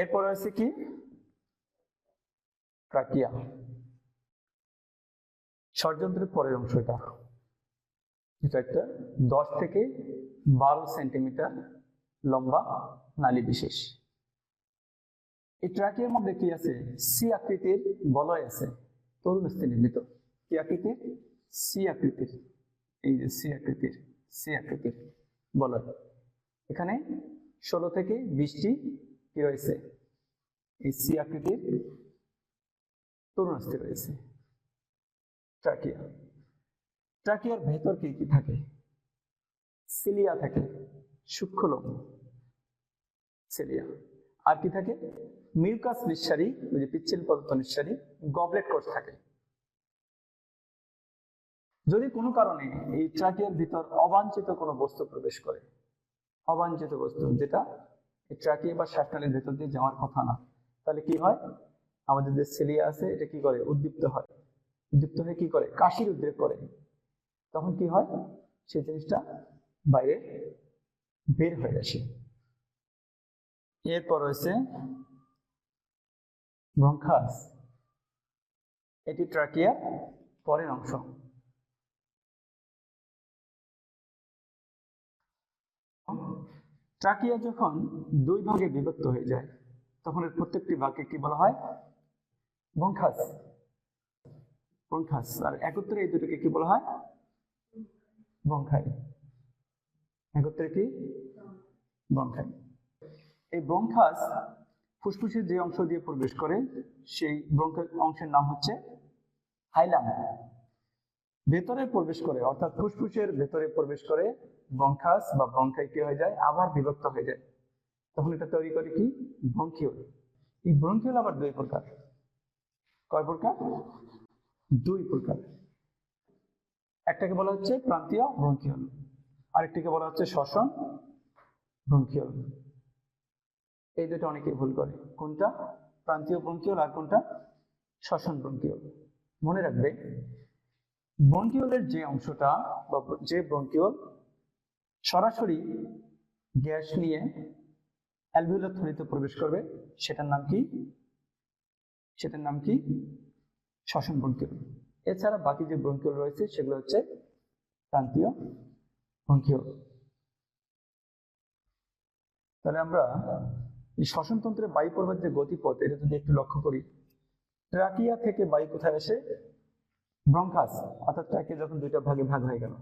এরপর আছে কি? ট্রাকিয়া। ষড়যন্ত্রের পরের অংশ এটা এটা একটা দশ থেকে বারো সেন্টিমিটার লম্বা নালী বিশেষ। এই ট্রাকিয়ার মধ্যে কি আছে? সি আকৃতির বলয় আছে, তরুণ নির্মিত কি আকৃতির? সি আকৃতির। এই যে সি আকৃতির সি আকৃতির বলয়। এখানে ষোলো থেকে বিশটি কি রয়েছে? এই সি আকৃতির তরুণ অস্থি রয়েছে। ট্রাকিয়া। ট্রাকিয়ার ভেতর কি কি থাকে? সিলিয়া থাকে সূক্ষ্মলোম সিলিয়া। আর কি থাকে? মিউকাস নিঃসারী যে পিচ্ছিল পদার্থ নিঃসারী, গবলেট কোষ থাকে। যদি কোনো কারণে এই ট্রাকিয়ার ভিতর অবাঞ্ছিত কোনো বস্তু প্রবেশ করে, অবাঞ্ছিত বস্তু, যেটা এই ট্রাকিয়া বা শ্বাসনালীর ভেতর দিয়ে যাওয়ার কথা না। তাহলে কি হয়? আমাদের যে সিলিয়া আছে, এটা কি করে? উদ্দীপ্ত হয়। উদ্দীপ্ত হয়ে কি করে? কাশির উদ্রেক করে। তখন কি হয়? সেই জিনিসটা বাইরে বের হয়ে আসে। এরপর রয়েছে ব্রঙ্কাস। এটি ট্রাকিয়ার পরের অংশ। ট্রাকিয়া যখন দুই ভাগে বিভক্ত হয়ে যায়, তখন এর প্রত্যেকটি ভাগকে কি বলা হয়? ব্রঙ্কাস ব্রঙ্কাস আর একত্রে এই দুটোকে কি বলা হয়? ব্রঙ্কাই একত্রে কি? ব্রঙ্কাই এই ব্রঙ্কাস ফুসফুসের যে অংশ দিয়ে প্রবেশ করে, সেই ব্রঙ্কাস অংশের নাম হচ্ছে হাইলাম। ভেতরে প্রবেশ করে, অর্থাৎ ফুসফুসের ভেতরে প্রবেশ করে ব্রঙ্কাস বা ব্রঙ্কাই কি হয়ে যায়? আবার বিভক্ত হয়ে যায়। তখন এটা তৈরি করে কি? ব্রঙ্কিউল এই ব্রঙ্কিউল আবার দুই প্রকার। কয় প্রকার? দুই প্রকার। একটাকে বলা হচ্ছে প্রান্তীয় ব্রঙ্কিউল আরেকটিকে বলা হচ্ছে শ্বসন ব্রঙ্কিউল এই দুটো অনেকেই ভুল করে। কোনটা? প্রান্তীয় ব্রঙ্কিউল আর কোনটা? শ্বসন ব্রঙ্কিউল মনে রাখবে ব্রঙ্কিউলের যে অংশটা বা যে ব্রঙ্কিউল সরাসরি গ্যাস নিয়ে অ্যালভিউলার থলিতে প্রবেশ করবে, সেটার নাম কি? সেটার নাম কি? শ্বসন ব্রঙ্কিউল এছাড়া বাকি যে ব্রঙ্কিউল রয়েছে, সেগুলো হচ্ছে প্রান্তীয় ব্রঙ্কিউল তাহলে আমরা এই শ্বসনতন্ত্রের বায়ু যে গতিপথ, এটা যদি একটু লক্ষ্য করি, ট্রাকিয়া থেকে বায়ু কোথায় আসে? ব্রঙ্কাস, অর্থাৎ ট্রাকিয়া যখন দুইটা ভাগে ভাগ হয়ে গেল।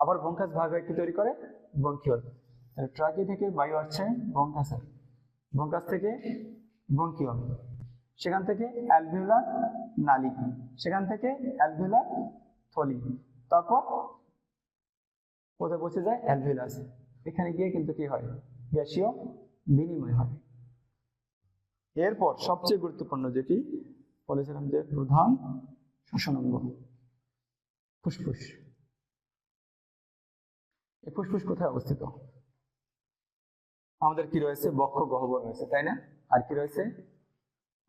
আবার ব্রঙ্কাস ভাগ হয়ে কি তৈরি করে ব্রঙ্কিওল। ট্রাকিয়া থেকে বায়ু আসছে ব্রঙ্কাসে ব্রঙ্কাস থেকে ব্রঙ্কিওল। সেখান থেকে অ্যালভিউলার নালী সেখান থেকে অ্যালভিউলার থলি। তারপর কোথায় পৌঁছে যায়? অ্যালভিউলাস। এখানে গিয়ে কিন্তু কি হয়? গ্যাসীয় বিনিময় হয়। এরপর সবচেয়ে গুরুত্বপূর্ণ যেটি বলেছিলাম যে প্রধান শ্বসনাঙ্গ ফুসফুস। এই ফুসফুস কোথায় অবস্থিত? আমাদের কি রয়েছে? বক্ষ গহ্বর রয়েছে, তাই না? আর কি রয়েছে?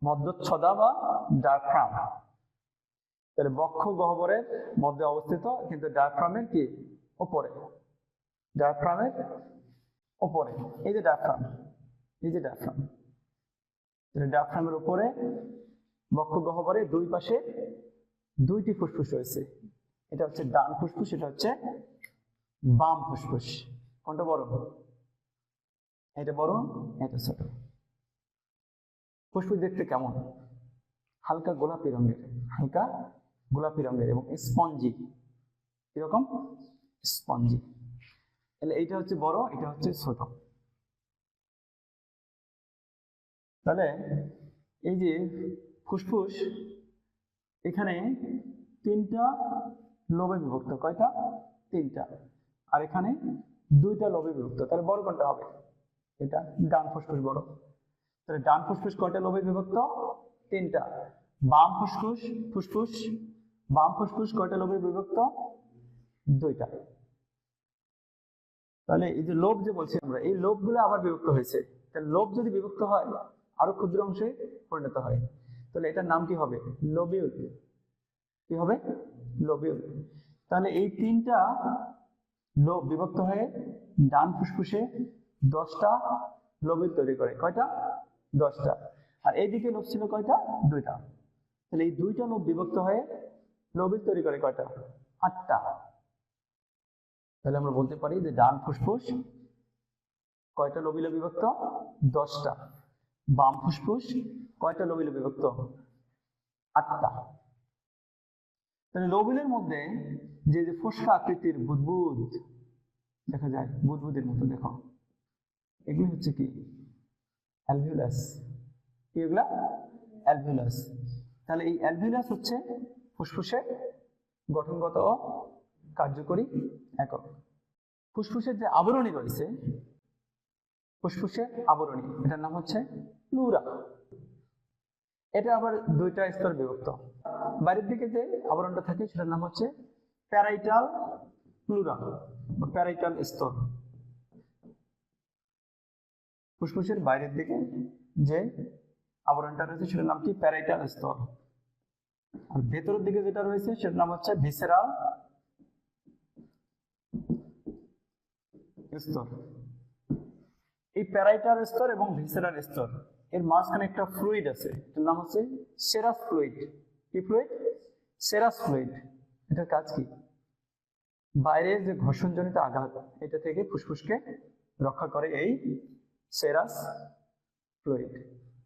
মধ্যচ্ছদা বা ডায়াফ্রাম। তাহলে বক্ষ গহ্বরের মধ্যে অবস্থিত, কিন্তু ডায়াফ্রামের কি? ওপরে। ডায়াফ্রামের ওপরে। এই যে ডায়াফ্রাম, এই যে ডায়াফ্রাম। ডায়াফ্রামের উপরে বক্ষ গহ্বরে দুই পাশে দুইটি ফুসফুস রয়েছে। এটা হচ্ছে ডান ফুসফুস, এটা হচ্ছে বাম ফুসফুস। কোনটা বড়? এটা বড়, এটা ছোট। ফুসফুস দেখতে কেমন? হালকা গোলাপি রঙের, হালকা গোলাপি রঙের এবং স্পঞ্জি। এরকম স্পঞ্জি। তাহলে এইটা হচ্ছে বড়, এটা হচ্ছে ছোট। তাহলে এই যে ফুসফুস এখানে তিনটা লোভে বিভক্ত, কয়টা? তিনটা। আর এখানে দুইটা লোভে বিভক্ত, তাহলে বড় কোনটা হবে? এটা ডান ফুসফুস বড়। তাহলে ডান ফুসফুস কয়টা লোভে বিভক্ত? তিনটা। বাম ফুসফুস ফুসফুস, বাম ফুসফুস কয়টা লোভে বিভক্ত? দুইটা। তাহলে এই যে লোভ যে বলছি আমরা, এই লোভগুলো আবার বিভক্ত হয়েছে। তাহলে লোভ যদি বিভক্ত হয়, আরও ক্ষুদ্র অংশে পরিণত হয়। তাহলে এটার নাম কি হবে? লোবিউল কি হবে? লোবিউল তাহলে এই তিনটা লোভ বিভক্ত হয়ে ডান ফুসফুসে দশটা লোবিউল তৈরি করে। কয়টা? দশটা। আর এইদিকে লোভ ছিল কয়টা? দুইটা। তাহলে এই দুইটা লোভ বিভক্ত হয়ে লোবিল তৈরি করে কয়টা? আটটা। তাহলে আমরা বলতে পারি যে ডান ফুসফুস কয়টা লবিলে বিভক্ত? দশটা। বাম ফুসফুস, কয়টা লোবিলে বিভক্ত? আটটা। তাহলে লবিলের মধ্যে যে যে ফোসকা আকৃতির বুদবুদ, দেখা যায়, বুদবুদের মতো, দেখো। এগুলি হচ্ছে কি? অ্যালভিউলাস। কি এগুলা? অ্যালভিউলাস। তাহলে এই অ্যালভিউলাস হচ্ছে ফুসফুসের গঠনগত ও কার্যকরী একক। ফুসফুসের যে আবরণী রয়েছে, ফুসফুসের আবরণী, এটার নাম হচ্ছে প্লুরা এটা আবার দুইটা স্তর বিভক্ত। বাইরের দিকে যে আবরণটা থাকে, সেটার নাম হচ্ছে প্যারাইটাল প্লুরা বা প্যারাইটাল স্তর। ফুসফুসের বাইরের দিকে যে আবরণটা রয়েছে, সেটার নাম কি? প্যারাইটাল স্তর। আর ভেতরের দিকে যেটা রয়েছে, সেটার নাম হচ্ছে ভিসেরাল স্তর। এই প্যারাইটাল স্তর এবং ভিসেরাল স্তর এর মাঝখানে একটা ফ্লুইড আছে, এটার নাম হচ্ছে সেরাস ফ্লুইড কি ফ্লুইড সেরাস ফ্লুইড এটার কাজ কি? বাইরের যে ঘর্ষণজনিত আঘাত, এটা থেকে ফুসফুসকে রক্ষা করে এই সেরাস ফ্লুইড